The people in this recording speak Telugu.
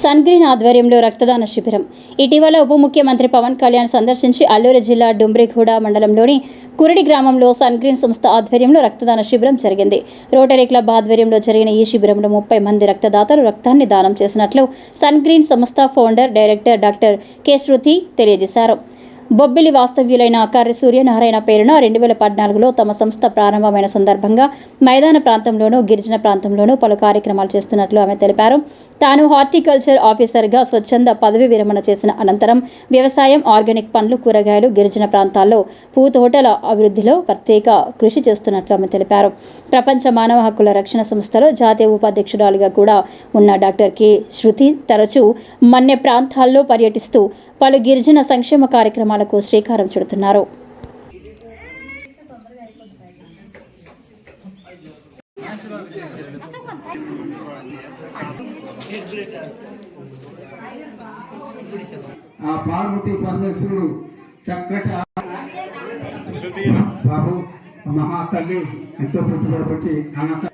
సన్ గ్రీన్ ఆధ్వర్యంలో రక్తదాన శిబిరం. ఇటీవల ఉప ముఖ్యమంత్రి పవన్ కళ్యాణ్ సందర్శించి అల్లూరు జిల్లా డుమ్రిగూడ మండలంలోని కురడి గ్రామంలో సన్ గ్రీన్ సంస్థ ఆధ్వర్యంలో రక్తదాన శిబిరం జరిగింది. రోటరీ క్లబ్ ఆధ్వర్యంలో జరిగిన ఈ శిబిరంలో ముప్పై మంది రక్తదాతలు రక్తాన్ని దానం చేసినట్లు సన్ గ్రీన్ సంస్థ founder director doctor K. Shruti తెలియజేశారు. బొబ్బిలి వాస్తవ్యులైన ఆకార్య సూర్యనారాయణ పేరున రెండు వేల పద్నాలుగులో తమ సంస్థ ప్రారంభమైన సందర్భంగా మైదాన ప్రాంతంలోనూ గిరిజన ప్రాంతంలోనూ పలు కార్యక్రమాలు చేస్తున్నట్లు ఆమె తెలిపారు. తాను హార్టికల్చర్ ఆఫీసర్గా స్వచ్ఛంద పదవి విరమణ చేసిన అనంతరం వ్యవసాయం ఆర్గానిక్ పండ్లు కూరగాయలు గిరిజన ప్రాంతాల్లో పూతోటల అభివృద్ధిలో ప్రత్యేక కృషి చేస్తున్నట్లు ఆమె తెలిపారు. ప్రపంచ మానవ హక్కుల రక్షణ సంస్థలో జాతీయ ఉపాధ్యక్షురాలుగా కూడా ఉన్న డాక్టర్ కె. శృతి తరచూ మన్య ప్రాంతాల్లో పర్యటిస్తూ పలు గిరిజన సంక్షేమ కార్యక్రమాలు కార్యక్రమాలకు శ్రీకారం చుడుతున్నారు. ఆ పార్వతి పరమేశ్వరుడు చక్కటి బాబు మహా తల్లి ఎంతో ప్రతిపడబట్టి పెట్టి